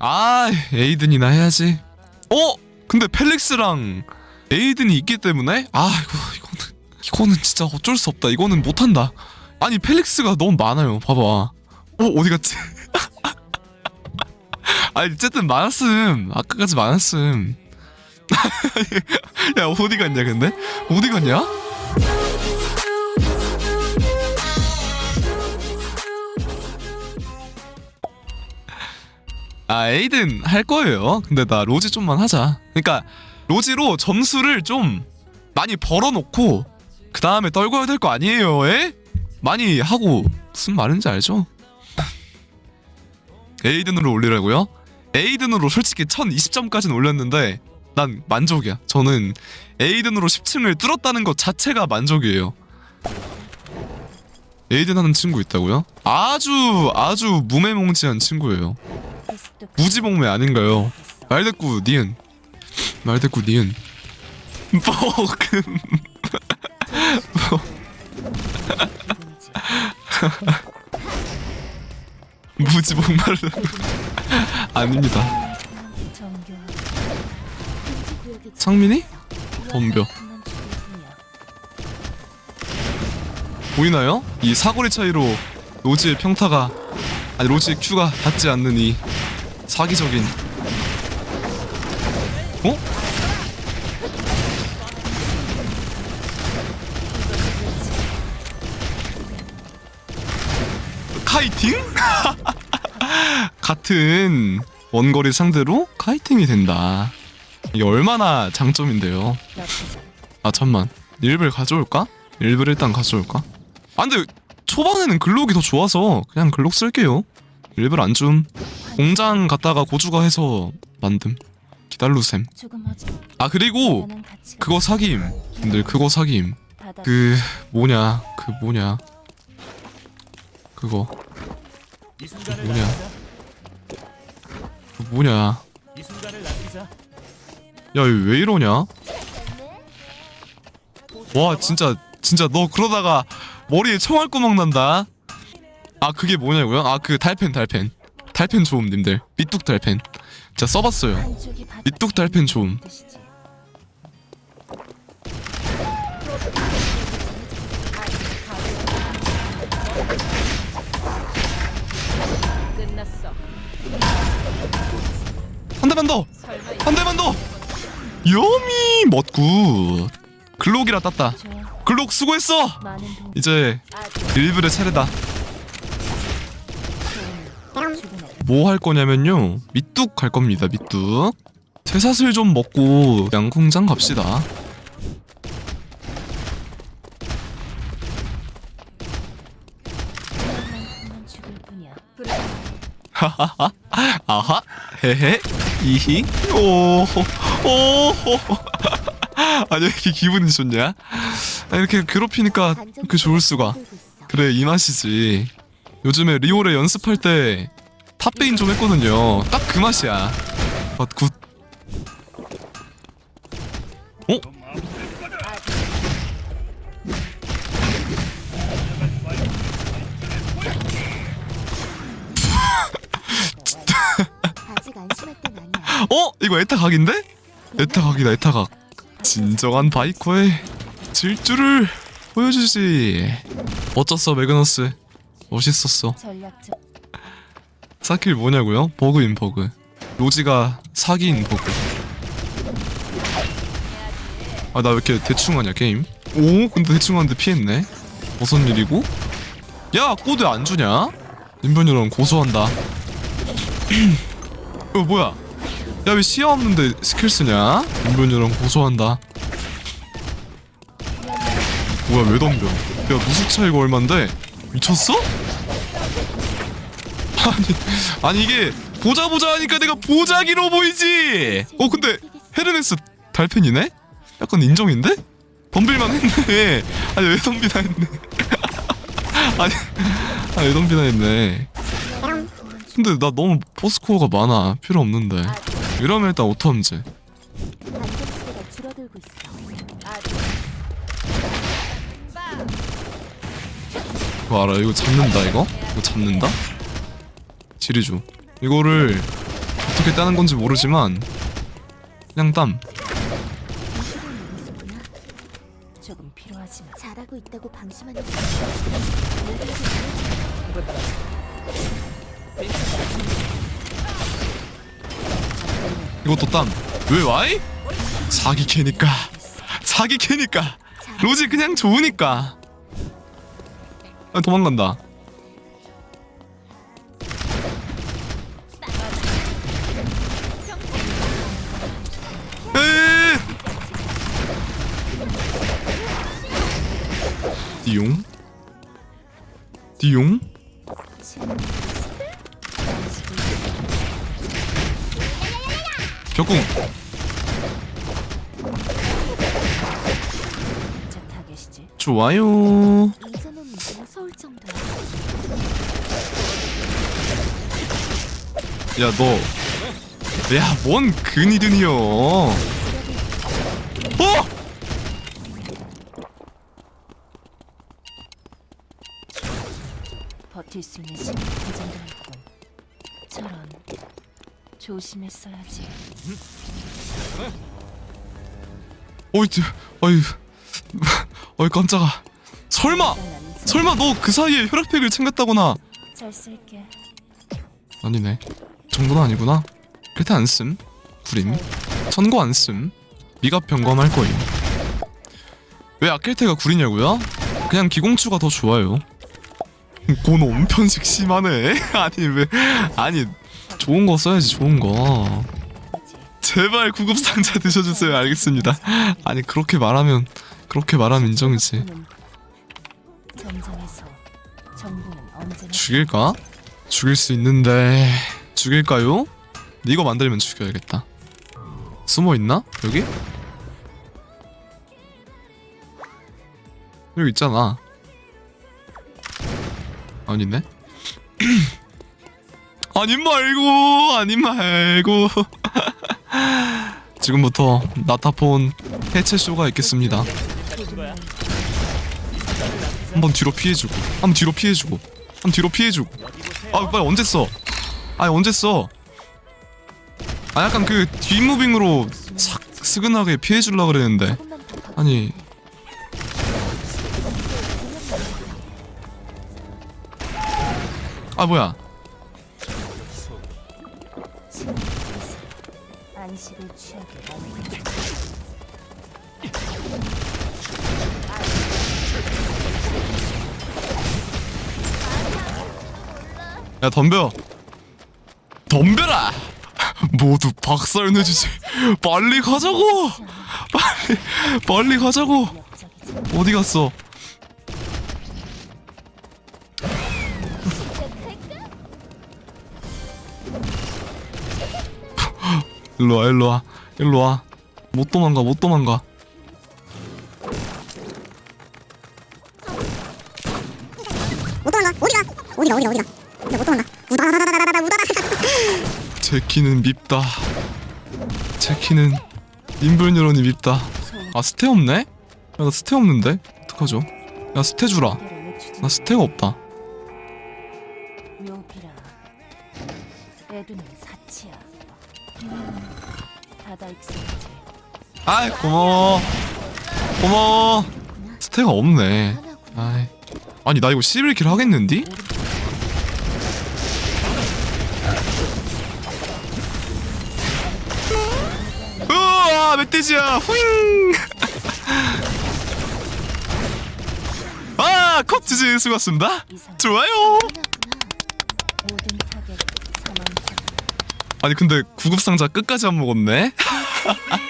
아 에이든이나 해야지 어? 근데 펠릭스랑 에이든이 있기 때문에 아 이거 이거는 이거는 진짜 어쩔 수 없다 이거는 못한다 아니 펠릭스가 너무 많아요 봐봐 어 어디 갔지? 아니 어쨌든 많았음 아까까지 많았음 야 어디 갔냐 근데? 어디 갔냐? 아 에이든 할 거예요 근데 나 로지 좀만 하자 그러니까 로지로 점수를 좀 많이 벌어놓고 그 다음에 떨궈야 될 거 아니에요 에? 많이 하고 무슨 말인지 알죠? 에이든으로 올리라고요? 에이든으로 솔직히 1020점까지는 올렸는데 난 만족이야 저는 에이든으로 10층을 뚫었다는 것 자체가 만족이에요 에이든 하는 친구 있다고요? 아주 아주 무매몽지한 친구예요 무지몽매 아닌가요? 말대꾸 니은 말대꾸 니은 뻐금 무지몽말 아닙니다 창민이? 덤벼 보이나요? 이 사거리 차이로 로지의 평타가 아니 로지의 큐가 닿지 않는 이 사기적인 어? 카이팅? 같은 원거리 상대로 카이팅이 된다. 이게 얼마나 장점인데요. 아 잠만 일을 가져올까? 일을 일단 가져올까? 아 근데 초반에는 글록이 더 좋아서 그냥 글록 쓸게요. 일을 안 줌. 공장 갔다가 고주가 해서 만듦. 기다루셈. 아 그리고 그거 사김. 님들 그거 사김. 그 뭐냐 그 뭐냐 그거 이 순간을 뭐냐. 그 뭐냐. 야 이거 왜 이러냐? 와 진짜 진짜 너 그러다가 머리에 총알 구멍 난다. 아 그게 뭐냐고요? 아 그 달펜 달펜 달펜 좋음 님들 밑뚝 달펜 진짜 써봤어요. 밑뚝 달펜 좋음. 한 대만 더. 한 대만 더. 여미 멋굿. 글록이라 땄다. 글록 수고했어. 이제 일불의 차례다. 출근해. 뭐 할 거냐면요. 밑뚝 갈 겁니다 밑뚝. 쇠사슬 좀 먹고 양궁장 갑시다. 하하하. 아하. 헤헤. 이히. 오호 오호 아니 왜 이렇게 기분이 좋냐? 아, 이렇게 괴롭히니까 그 좋을 수가. 그래 이 맛이지. 요즘에 리올에 연습할 때 탑베인 좀 했거든요. 딱 그 맛이야. 굿. 어? 어? 이거 에타 각인데? 에타 각이다 에타 각. 진정한 바이커의 질주를 보여주지. 멋졌어 매그너스. 멋있었어 사킬 뭐냐고요? 버그인 버그 로지가 사기인 버그 아 나 왜 이렇게 대충 하냐 게임 오 근데 대충 하는데 피했네 무슨 일이고? 야 코드 안 주냐? 인변이랑 고소한다 이거 뭐야 야 왜 시야 없는데 스킬 쓰냐? 인변이랑 고소한다 뭐야 왜 덤벼 야 무숙차 이거 얼만데? 미쳤어? 아니 아니 이게 보자 보자 하니까 내가 보자기로 보이지 어 근데 헤르네스 달팬이네? 약간 인정인데? 덤빌만 했네 아니 왜 덤비나 했네 아니 아니 왜 덤비나 했네 근데 나 너무 포스코어가 많아 필요 없는데 이러면 일단. 아직 그거 알아 이거 잡는다 이거? 이거 잡는다? 지리주 이거를 어떻게 따는 건지 모르지만 그냥 땀. 조금 필요하지만 잘하고 있다고 방심하는 거. 이것도 땀왜 와이? 사기 캐니까 사기 캐니까 로지 그냥 좋으니까 아, 도망간다 타겟이지. 좋아요 이제는 무서울 정도야. 야너야뭔 근이든이요 어? 버틸 수 있는 시간 그 정도였군. 조심했어야지. 어이 저- 어이 어이 깜짝아. 설마 안 설마 너 그 사이에 혈액팩을 챙겼다거나. 잘 쓸게. 아니네. 그 정도는 아니구나. 그때 안씀 구림 천거 안씀 미갑 변검할 거임. 왜 아킬테가 구리냐고요? 그냥 기공추가 더 좋아요. 고놈 편식 심하네. 아니 왜 아니 좋은 거 써야지 좋은 거 제발 구급 상자 드셔주세요 알겠습니다 아니 그렇게 말하면 그렇게 말하면 인정이지 죽일까? 죽일 수 있는데 죽일까요? 이거 만들면 죽여야겠다 숨어 있나? 여기? 여기 있잖아 아니네 아니 말고 아니 말고 지금부터 나타폰 해체 쇼가 있겠습니다. 한번 뒤로 피해주고 한번 뒤로 피해주고 한번 뒤로 피해주고. 아 빨리 언제 써? 아니 언제 써? 아 약간 그 뒷무빙으로 싹 스근하게 피해주려 그랬는데. 아니 아 뭐야 안식을 취하게. 야 덤벼 덤벼라 모두 박살 내주지 빨리 가자고 빨리 빨리 가자고. 어디 갔어 일로와 일로와 일로와 못 도망가 못 도망가 못 도망가 어디가 어디가 어디가 어디가 근데 못 도망가 우다다다다다다 우다다 제키는 밉다 제키는 인불녀론이 밉다 아 스테 없네? 야 나 스테 없는데? 어떡하죠? 야 스테 주라 나 스테가 없다 묘비라. 애드는 사치야. 아이 고마워 고마워 스테가 없네. 아이 아니 나 이거 11킬 하겠는디? 으아 멧돼지야 후잉 아 컵지지 수고하셨습니다 좋아요. 모든. 아니 근데 구급상자 끝까지 안 먹었네